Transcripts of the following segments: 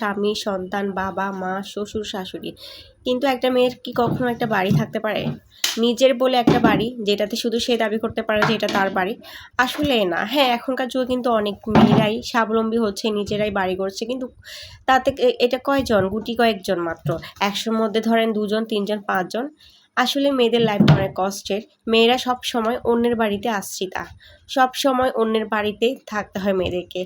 স্বামী, সন্তান, বাবা, মা, শ্বশুর, শাশুড়ি। কিন্তু একটা মেয়ের কি কখনো একটা বাড়ি থাকতে পারে? নিজের বলে একটা বাড়ি, যেটাতে শুধু সে দাবি করতে পারে যে এটা তার বাড়ি, আসলে না। হ্যাঁ এখনকার যুগে কিন্তু অনেক মেয়েরাই স্বাবলম্বী হচ্ছে, নিজেরাই বাড়ি করছে কিন্তু তাতে এটা কয়জন? গুটি কয়েকজন মাত্র। একশোর মধ্যে ধরেন দুজন, তিনজন, পাঁচজন। আসলে মেয়েদের লাইফটা অনেক কষ্টের। মেয়েরা সব সময় অন্যের বাড়িতে আশ্রিতা সব সময় অন্যের বাড়িতে থাকতে হয় মেয়েদেরকে।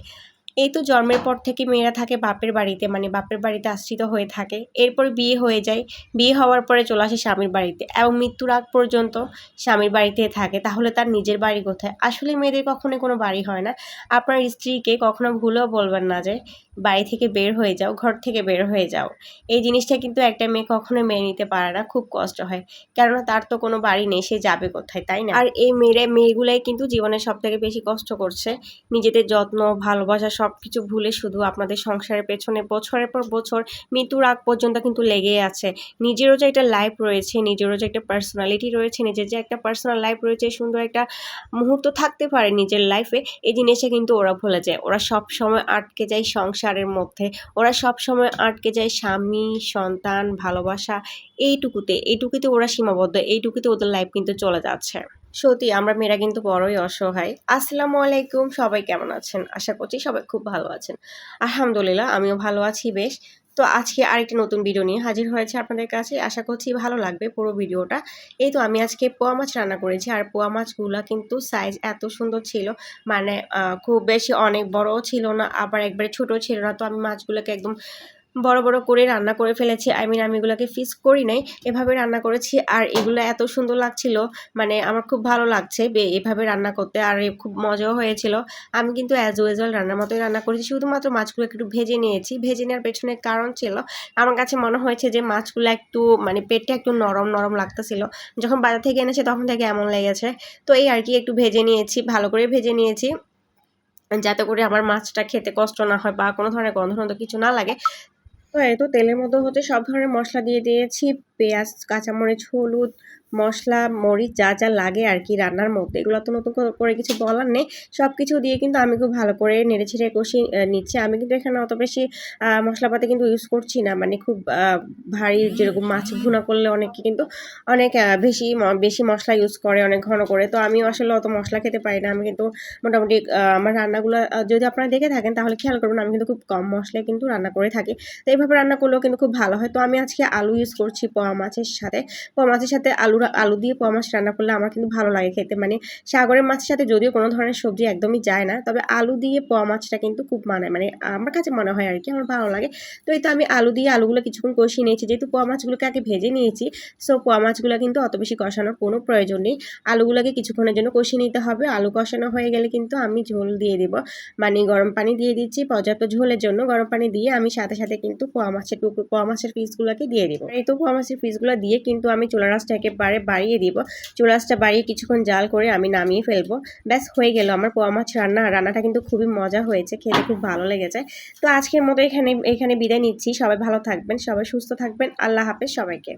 এই তো জন্মের পর থেকে মেয়েরা থাকে বাপের বাড়িতে মানে বাপের বাড়িতে আশ্রিত হয়ে থাকে। এরপর বিয়ে হয়ে যায়। বিয়ে হওয়ার পরে চলে আসে স্বামীর বাড়িতে এবং মৃত্যুর আগ পর্যন্ত স্বামীর বাড়িতে থাকে। তাহলে তার নিজের বাড়ি কোথায়? আসলে মেয়েদের কখনোই কোনো বাড়ি হয় না। আপনার স্ত্রীকে কখনো ভুলেও বলবেন না যে বাড়ি থেকে বের হয়ে যাও, ঘর থেকে বের হয়ে যাও। এই জিনিসটা কিন্তু একটা মেয়ে কখনো মেনে নিতে পারে না, খুব কষ্ট হয়। কেননা তার তো কোনো বাড়ি নেই, সে যাবে কোথায়, তাই না? আর এই মেয়েরা, মেয়েগুলাই কিন্তু জীবনে সব থেকে বেশি কষ্ট করছে। নিজেদের যত্ন, ভালোবাসা সব কিছু ভুলে শুধু আপনাদের সংসারের পেছনে বছরের পর বছর মৃত্যুর আগ পর্যন্ত কিন্তু লেগেই আছে। নিজেরও যে একটা লাইফ রয়েছে, নিজেরও যে একটা পার্সোনালিটি রয়েছে, নিজের যে একটা পার্সোনাল লাইফ রয়েছে, সুন্দর একটা মুহূর্ত থাকতে পারে নিজের লাইফে এই জিনিসটা কিন্তু ওরা ভুলে যায়। ওরা সব সময় আটকে যায় সংসারের মধ্যে। ওরা সব সময় আটকে যায় স্বামী, সন্তান, ভালোবাসা, এইটুকুতে। এইটুকুতে ওরা সীমাবদ্ধ, এইটুকুতে ওদের লাইফ কিন্তু চলে যাচ্ছে। সত্যি, আমরা মেয়েরা কিন্তু বড়ই অসহায়। আসসালামু আলাইকুম, সবাই কেমন আছেন? আশা করছি সবাই খুব ভালো আছেন। আলহামদুলিল্লাহ, আমিও ভালো আছি বেশ। তো আজকে আরেকটি নতুন ভিডিও নিয়ে হাজির হয়েছে আপনাদের কাছে। আশা করছি ভালো লাগবে পুরো ভিডিওটা এই তো আমি আজকে পোয়া মাছ রান্না করেছি আর পোয়া মাছগুলো কিন্তু সাইজ এত সুন্দর ছিল মানে খুব বেশি অনেক বড়ও ছিল না, আবার একবারে ছোটও ছিল না। তো আমি মাছগুলোকে একদম বড় বড় করে রান্না করে ফেলেছি। আই মিন আমি এগুলোকে ফিস করি নাই। এভাবে রান্না করেছি আর এগুলো এত সুন্দর লাগছিল। মানে আমার খুব ভালো লাগছে এভাবে রান্না করতে। আর খুব মজাও হয়েছিল। আমি কিন্তু অ্যাজ ইউজুয়াল রান্নার মতোই রান্না করেছি। শুধুমাত্র মাছগুলো একটু ভেজে নিয়েছি। ভেজে নেওয়ার পেছনে কারণ ছিল, আমার কাছে মনে হয়েছে যে মাছগুলো একটু মানে পেটটা একটু নরম নরম লাগতেছিল। যখন বাজার থেকে এনেছে তখন থেকে এমন লেগেছে। তো এই আর কি, একটু ভেজে নিয়েছি, ভালো করে ভেজে নিয়েছি। যাতে করে আমার মাছটা খেতে কষ্ট না হয় বা কোনো ধরনের গন্ধ কিছু না লাগে। তো এই তো তেলের মধ্যে হচ্ছে সব ধরনের মশলা দিয়ে দিয়েছি। পেঁয়াজ, কাঁচামরিচ, হলুদ, মশলা, মরিচ, যা যা লাগে আর কি রান্নার মধ্যে। এগুলো তো নতুন করে- কিছু বলার নেই। সব কিছু দিয়ে কিন্তু আমি খুব ভালো করে নেড়ে ছেড়ে কষি নিচ্ছি। আমি কিন্তু এখানে অত বেশি মশলাপাতি কিন্তু ইউজ করছি না। মানে খুব ভারী যেরকম মাছ ভুনা করলে অনেকে কিন্তু অনেক বেশি বেশি মশলা ইউজ করে, অনেক ঘন করে। তো আমি আসলে অত মশলা খেতে পারি না। আমি কিন্তু মোটামুটি আমার রান্নাগুলো যদি আপনারা দেখে থাকেন তাহলে খেয়াল করবেন আমি কিন্তু খুব কম মশলায় কিন্তু রান্না করে থাকি। তো এইভাবে রান্না করলেও কিন্তু খুব ভালো হয়। তো আমি আজকে আলু ইউজ করছি পোয়া মাছের সাথে। পোয়া মাছের সাথে আলু আলু দিয়ে পোয়া মাছ রান্না করলে আমার কিন্তু ভালো লাগে খেতে। মানে সাগরের মাছের সাথে যদিও কোনো ধরনের সবজি একদমই যায় না, তবে আলু দিয়ে পোয়া মাছটা কিন্তু খুব মানায়। মানে আমার কাছে মনে হয় আর কি, আমার ভালো লাগে। তো এই তো আমি আলু দিয়ে আলুগুলো কিছুক্ষণ কষিয়ে নিয়েছি। যেহেতু পোয়া মাছগুলোকে আগে ভেজে নিয়েছি সো পোয়া মাছগুলো কিন্তু অত বেশি কষানোর কোনো প্রয়োজন নেই। আলুগুলোকে কিছুক্ষণের জন্য কষিয়ে নিতে হবে। আলু কষানো হয়ে গেলে কিন্তু আমি ঝোল দিয়ে দেবো। মানে গরম পানি দিয়ে দিচ্ছি, পর্যাপ্ত ঝোলের জন্য গরম পানি দিয়ে আমি সাথে সাথে কিন্তু পোয়া মাছের টুকরো, পোয়া মাছের পিসগুলোকে দিয়ে দিব। এই তো পোয়া মাছের পিসগুলো দিয়ে কিন্তু আমি চুলা রাসটা একেবারে বাড়িয়ে দিব। চুলা রাসটা বাড়িয়ে কিছুক্ষণ জাল করে আমি নামিয়ে ফেলব। ব্যাস, হয়ে গেল। আমার পোয়া মাছ রান্না, রান্নাটা কিন্তু খুবই মজা হয়েছে। খেতে খুব ভালো লেগেছে। তো আজকের মতো এখানে এখানে বিদায় নিচ্ছি। সবাই ভালো থাকবেন, সবাই সুস্থ থাকবেন। আল্লাহ হাফেজ সবাইকে।